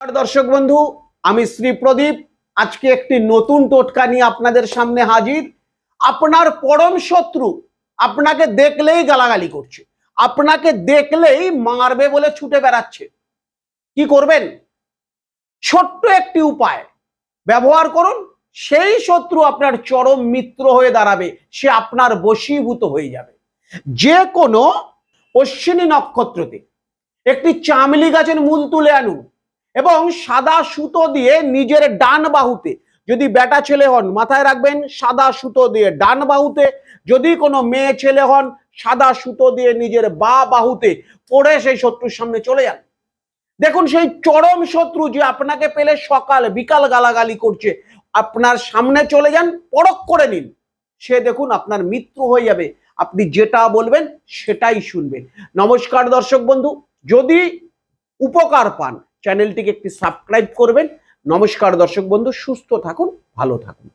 দর্শক বন্ধু, আমি শ্রী প্রদীপ। আজকে একটি নতুন টোটকা নিয়ে আপনাদের সামনে হাজির। আপনার পরম শত্রু আপনাকে দেখলেই গালাগালি করছে, আপনাকে দেখলেই মারবে বলে ছুটে বেড়াচ্ছে। কি করবেন? ছোট্ট একটি উপায়, ব্যবহার করুন, সেই শত্রু আপনার চরম মিত্র হয়ে দাঁড়াবে, সে আপনার বশীভূত হয়ে যাবে। যে কোনো অশ্বিনী নক্ষত্রতে একটি চামলি গাছের মূল তুলে আনুন এবং সাদা সুতো দিয়ে নিজের ডান বাহুতে, যদি বেটা ছেলে হন, মাথায় রাখবেন সাদা সুতো দিয়ে ডান বাহুতে, যদি কোনো মেয়ে ছেলে হন, সাদা সুতো দিয়ে নিজের বা বাহুতে পড়ে সেই শত্রুর সামনে চলে যান। দেখুন, সেই চরম শত্রু যে আপনাকে পেলে সকাল বিকাল গালাগালি করছে, আপনার সামনে চলে যান পরক করে নিন। সে দেখুন, আপনার মৃত্যু হয়ে যাবে। আপনি যেটা বলবেন, সেটাই শুনবেন। নমস্কার দর্শক বন্ধু, যদি উপকার পান চ্যানেলটিকে একটি সাবস্ক্রাইব করবেন। নমস্কার দর্শক বন্ধু সুস্থ থাকুন ভালো থাকুন।